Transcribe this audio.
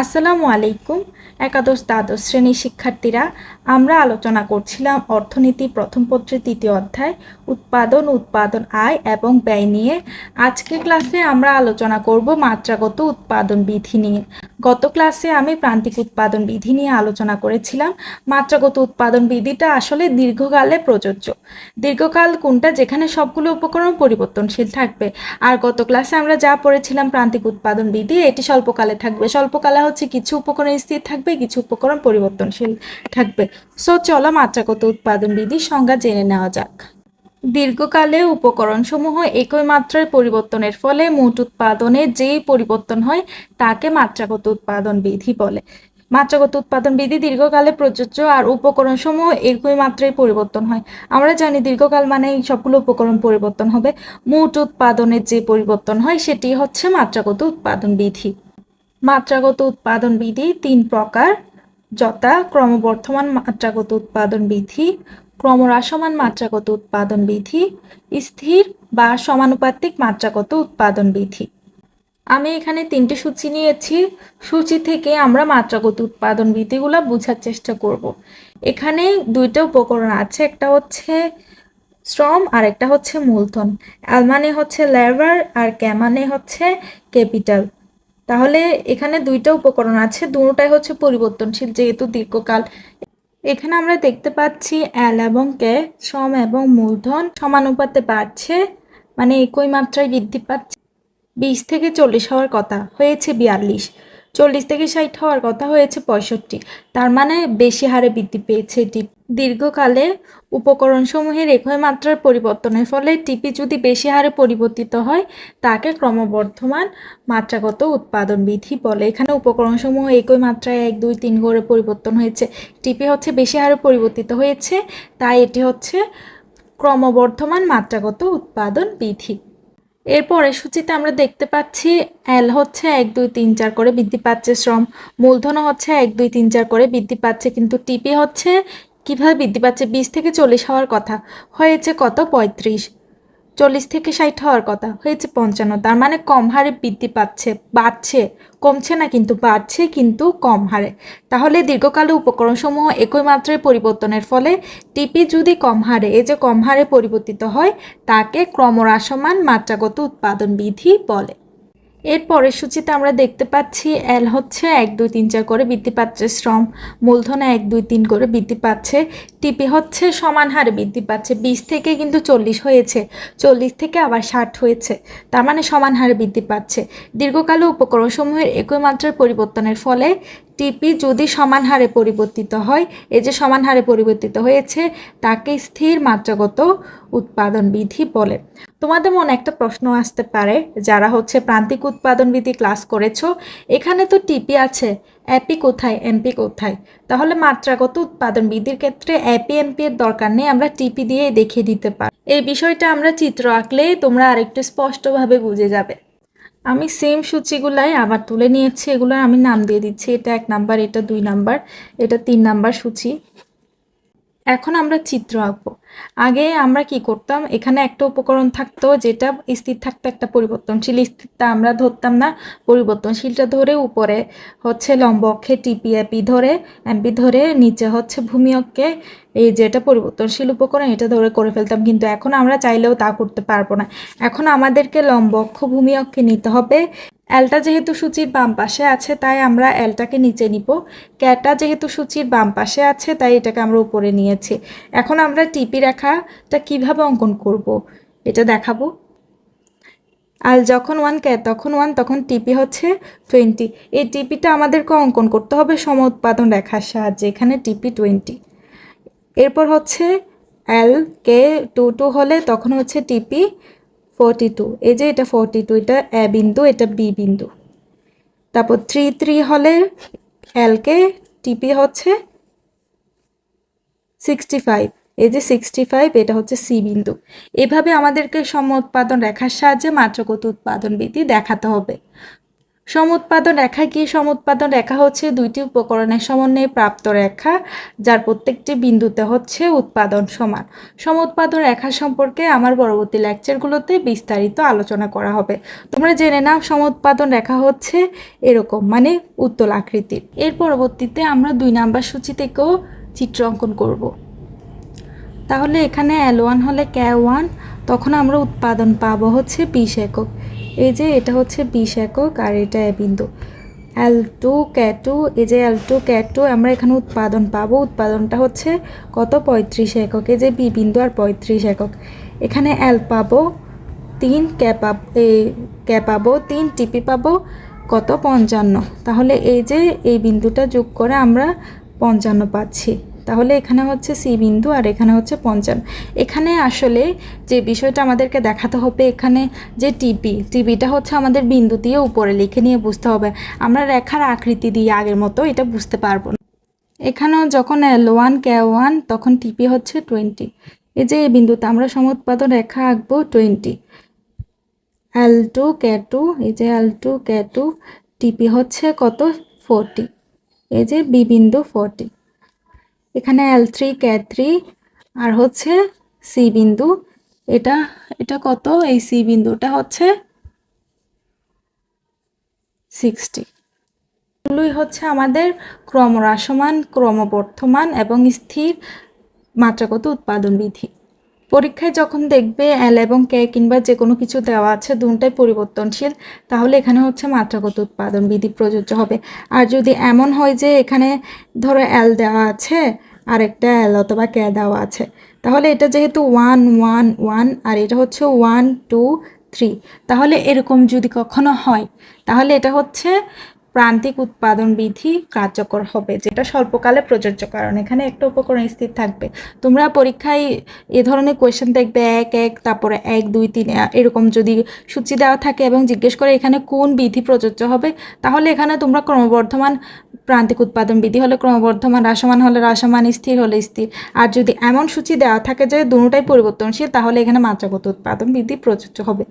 আসসালামু আলাইকুম, একাদশ দ্বাদশ শ্রেণির শিক্ষার্থীরা, আমরা আলোচনা করছিলাম অর্থনীতি প্রথম পত্রের তৃতীয় অধ্যায়, উৎপাদন উৎপাদন আয় এবং ব্যয় নিয়ে। আজকে ক্লাসে আমরা আলোচনা করব মাত্রাগত উৎপাদন বিধি নিয়ে। গত ক্লাসে আমি প্রান্তিক উৎপাদন বিধি নিয়ে আলোচনা করেছিলাম। মাত্রাগত উৎপাদন বিধিটা আসলে দীর্ঘকালে প্রযোজ্য। দীর্ঘকাল কোনটা? যেখানে সবগুলো উপকরণ পরিবর্তনশীল থাকবে। আর গত ক্লাসে আমরা যা পড়েছিলাম প্রান্তিক উৎপাদন বিধি, এটি স্বল্পকালে থাকবে। স্বল্পকালে হচ্ছে কিছু উপকরণ স্থির থাকবে, কিছু উপকরণ পরিবর্তনশীল থাকবে। সো চলো মাত্রাগত উৎপাদন বিধির সংজ্ঞা জেনে নেওয়া যাক। দীর্ঘকালে উপকরণসমূহ একই মাত্রার পরিবর্তনের ফলে মোট উৎপাদনে যেই পরিবর্তন হয়, তাকে মাত্রাগত উৎপাদন বিধি বলে। মাত্রাগত উৎপাদন বিধি দীর্ঘকালে প্রযোজ্য আর উপকরণসমূহ একই মাত্রায় পরিবর্তন হয়। আমরা জানি দীর্ঘকাল মানে সবগুলো উপকরণ পরিবর্তন হবে। মোট উৎপাদনের যে পরিবর্তন হয়, সেটি হচ্ছে মাত্রাগত উৎপাদন বিধি। মাত্রাগত উৎপাদন বিধি তিন প্রকার। যথা ক্রমবর্ধমান মাত্রাগত উৎপাদন বিধি ক্রমহ্রাসমান মাত্রাগত উৎপাদন বিধি স্থির বা সমানুপাতিক মাত্রাগত উৎপাদন বিধি আমি এখানে তিনটে সূচি নিয়েছি। সূচি থেকে আমরা মাত্রাগত উৎপাদন বিধিগুলো বোঝার চেষ্টা করব। এখানে দুইটা উপকরণ আছে, একটা হচ্ছে শ্রম আর একটা হচ্ছে মূলধন। অ্যাল মানে হচ্ছে লেবার আর ক্যা মানে হচ্ছে ক্যাপিটাল। তাহলে এখানে দুইটা উপকরণ আছে দুটোটাই হচ্ছে পরিবর্তনশীল যেহেতু দীর্ঘকাল। এখানে আমরা দেখতে পাচ্ছি অ্যাল এবং কে শ্রম এবং মূলধন সমানুপাতে বাড়ছে মানে একই মাত্রায় বৃদ্ধি পাচ্ছে। বিশ থেকে চল্লিশ হওয়ার কথা, হয়েছে বিয়াল্লিশ। চল্লিশ থেকে ষাট হওয়ার কথা, হয়েছে পঁয়ষট্টি। তার মানে বেশি হারে বৃদ্ধি পেয়েছে এটি। দীর্ঘকালে উপকরণসমূহের একই মাত্রার পরিবর্তনের ফলে টিপি যদি বেশি হারে পরিবর্তিত হয়, তাকে ক্রমবর্ধমান মাত্রাগত উৎপাদন বিধি বলে। এখানে উপকরণসমূহ একই মাত্রায় এক, দুই, তিন করে পরিবর্তন হয়েছে। টিপি হচ্ছে বেশি হারে পরিবর্তিত হয়েছে, তাই এটি হচ্ছে ক্রমবর্ধমান মাত্রাগত উৎপাদন বিধি। এরপরে সূচিতে আমরা দেখতে পাচ্ছি এল হচ্ছে এক, দুই, তিন, চার করে বৃদ্ধি পাচ্ছে শ্রম, মূলধনও হচ্ছে এক, দুই, তিন, চার করে বৃদ্ধি পাচ্ছে, কিন্তু টিপি হচ্ছে কীভাবে বৃদ্ধি পাচ্ছে? বিশ থেকে চল্লিশ হওয়ার কথা। হয়েছে কত? পঁয়ত্রিশ। চল্লিশ থেকে ষাট হওয়ার কথা। হয়েছে পঞ্চান্ন। তার মানে কম হারে বৃদ্ধি পাচ্ছে, বাড়ছে। কমছে না কিন্তু, বাড়ছে কিন্তু কম হারে। তাহলে দীর্ঘকালে উপকরণসমূহ একই মাত্রায় পরিবর্তনের ফলে টিপি যদি কম হারে, এই যে কম হারে পরিবর্তিত হয়, তাকে ক্রমহ্রাসমান মাত্রাগত উৎপাদন বিধি বলে। এর পরের সূচিতে আমরা দেখতে পাচ্ছি এল হচ্ছে এক, দুই, তিন, চার করে বৃদ্ধি পাচ্ছে শ্রম, মূলধনে এক, দুই, তিন করে বৃদ্ধি পাচ্ছে টিপি হচ্ছে সমান হারে বৃদ্ধি পাচ্ছে, বিশ থেকে কিন্তু চল্লিশ হয়েছে, চল্লিশ থেকে আবার ষাট হয়েছে, তার মানে সমান হারে বৃদ্ধি পাচ্ছে। দীর্ঘকালে উপকরণসমূহের একই মাত্রার পরিবর্তনের ফলে টিপি যদি সমান হারে পরিবর্তিত হয়, এই যে সমান হারে পরিবর্তিত হয়েছে, তাকে স্থির মাত্রাগত উৎপাদন বিধি বলে। তোমাদের মনে একটা প্রশ্ন আসতে পারে, যারা হচ্ছে প্রান্তিক উৎপাদন বিধি ক্লাস করেছ, এখানে তো টিপি আছে অ্যাপি কোথায় এমপি কোথায়? তাহলে মাত্রাগত উৎপাদন বিধির ক্ষেত্রে অ্যাপি এনপি এর দরকার নেই, আমরা টিপি দিয়ে দেখিয়ে দিতে পারি। এই বিষয়টা আমরা চিত্র আঁকলে তোমরা আরেকটু স্পষ্টভাবে বুঝে যাবে। আমি সেম সূচিগুলাই আবার তুলে নিয়েছি এগুলো আমি নাম দিয়ে দিচ্ছি। এটা এক নাম্বার এটা দুই নাম্বার এটা তিন নাম্বার সূচি। এখন আমরা চিত্র আঁকবো। আগে আমরা কি করতাম? এখানে একটা উপকরণ থাকতো যেটা স্থির থাকতো একটা পরিবর্তনশীল। স্থিরটা আমরা ধরতাম না, পরিবর্তনশীলটা ধরে উপরে হচ্ছে লম্ব অক্ষে টিপি এপি ধরে এমপি ধরে, নিচে হচ্ছে ভূমি অক্ষে। এই যেটা পরিবর্তনশীল উপকরণ, এটা ধরে করে ফেলতাম। কিন্তু এখন আমরা চাইলেও তা করতে পারব না। এখন আমাদেরকে লম্ব অক্ষ ভূমি অক্ষে নিতে হবে। এলটা যেহেতু সূচির বাম পাশে আছে, তাই আমরা অ্যালটাকে নিচে নিব। ক্যাটা যেহেতু সূচির বাম পাশে আছে, তাই এটাকে আমরা উপরে নিয়েছি। এখন আমরা টিপি রেখাটা কীভাবে অঙ্কন করব, এটা দেখাবো। আর যখন ওয়ান কে তখন ওয়ান, তখন টিপি হচ্ছে টোয়েন্টি। এই টিপিটা আমাদেরকে অঙ্কন করতে হবে সম উৎপাদন রেখার সাহায্যে, এখানে টিপি টোয়েন্টি। এরপর হচ্ছে এল কে টু টু হলে তখন হচ্ছে টিপি ফোরটি টু এই যে এটা ফোরটি টু এটা এ বিন্দু, এটা বি বিন্দু। তারপর থ্রি থ্রি হলে এলকে টিপি হচ্ছে সিক্সটি ফাইভ এই যে সিক্সটি ফাইভ এটা হচ্ছে সি বিন্দু। এভাবে আমাদেরকে সম উৎপাদন রেখার সাহায্যে মাত্রাগত উৎপাদন বৃদ্ধি দেখাতে হবে। সমুৎপাদন রেখা কি? সমুৎপাদন রেখা হচ্ছে দুইটি উপকরণের সমন্বয়ে প্রাপ্ত রেখা, যার প্রত্যেকটি বিন্দুতে হচ্ছে উৎপাদন সমান। সমুৎপাদন রেখা সম্পর্কে আমার পরবর্তী লেকচারগুলোতে বিস্তারিত আলোচনা করা হবে। তোমরা জেনে নাও, সমুৎপাদন রেখা হচ্ছে এরকম মানে উত্তল আকৃতির। এর পরবর্তীতে আমরা দুই নাম্বার সূচি থেকেও চিত্র অঙ্কন করব। তাহলে এখানে এল ওয়ান হলে কে ওয়ান তখন আমরা উৎপাদন পাবো হচ্ছে বিশ একক। এই যে এটা হচ্ছে বিশ একক আর এটা এ বিন্দু। এল টু কে টু এই যে এল টু কে টু আমরা এখানে উৎপাদন পাবো। উৎপাদনটা হচ্ছে কত? পঁয়ত্রিশ একক। এই যে বি বিন্দু আর পঁয়ত্রিশ একক। এখানে এল পাবো তিন কে পাব কে পাবো তিন টিপি পাবো কত? পঞ্চান্ন। তাহলে এই যে এই বিন্দুটা যোগ করে আমরা পঞ্চান্ন পাচ্ছি। তাহলে এখানে হচ্ছে সি বিন্দু আর এখানে হচ্ছে পঞ্চান্ন। এখানে আসলে যে বিষয়টা আমাদেরকে দেখাতে হবে, এখানে যে টিপি, টিপিটা হচ্ছে আমাদের বিন্দু দিয়ে উপরে লিখে নিয়ে বুঝতে হবে। আমরা রেখার আকৃতি দিয়ে আগের মতো এটা বুঝতে পারব না। এখানেও যখন এল ওয়ান, কে ওয়ান, তখন টিপি হচ্ছে টোয়েন্টি। এই যে এই বিন্দুতে আমরা সমুৎপাদন রেখা আঁকবো twenty. L two, K two, এই যে এল টু, কে টু, টিপি হচ্ছে কত? ফোরটি। এই যে বি বিন্দু ফোরটি। এখানে এল থ্রি কে থ্রি আর হচ্ছে সি বিন্দু। এটা এটা কত? এই সি বিন্দুটা হচ্ছে সিক্সটি এগুলোই হচ্ছে আমাদের ক্রমহ্রাসমান, ক্রমবর্ধমান এবং স্থির মাত্রাগত উৎপাদন বিধি। পরীক্ষায় যখন দেখবে এল এবং কে কিংবা যে কোনো কিছু দেওয়া আছে দুটাই পরিবর্তনশীল, তাহলে এখানে হচ্ছে মাত্রাগত উৎপাদন বিধি প্রযোজ্য হবে। আর যদি এমন হয় যে এখানে ধরো এল দেওয়া আছে আর একটা এল অথবা কে দেওয়া আছে, তাহলে এটা যেহেতু ওয়ান ওয়ান ওয়ান আর এটা হচ্ছে ওয়ান, টু, থ্রি, তাহলে এরকম যদি কখনো হয়, তাহলে এটা হচ্ছে প্রান্তিক উৎপাদন বিধি কার্যকর হবে, যেটা স্বল্পকালে প্রযোজ্য, কারণ এখানে একটা উপকরণ স্থির থাকবে। তোমরা পরীক্ষায় এ ধরনের কোয়েশ্চেন দেখবে, এক এক, তারপরে এক, দুই, তিন এরকম যদি সূচি দেওয়া থাকে এবং জিজ্ঞেস করে এখানে কোন বিধি প্রযোজ্য হবে, তাহলে এখানে তোমরা ক্রমবর্ধমান প্রান্তিক উৎপাদন বিধি হলে ক্রমবর্ধমান, হ্রাসমান হলে হ্রাসমান, স্থির হলে স্থির। আর যদি এমন সূচি দেওয়া থাকে যে দুটোটাই পরিবর্তনশীল, তাহলে এখানে মাত্রাগত উৎপাদন বিধি প্রযোজ্য হবে।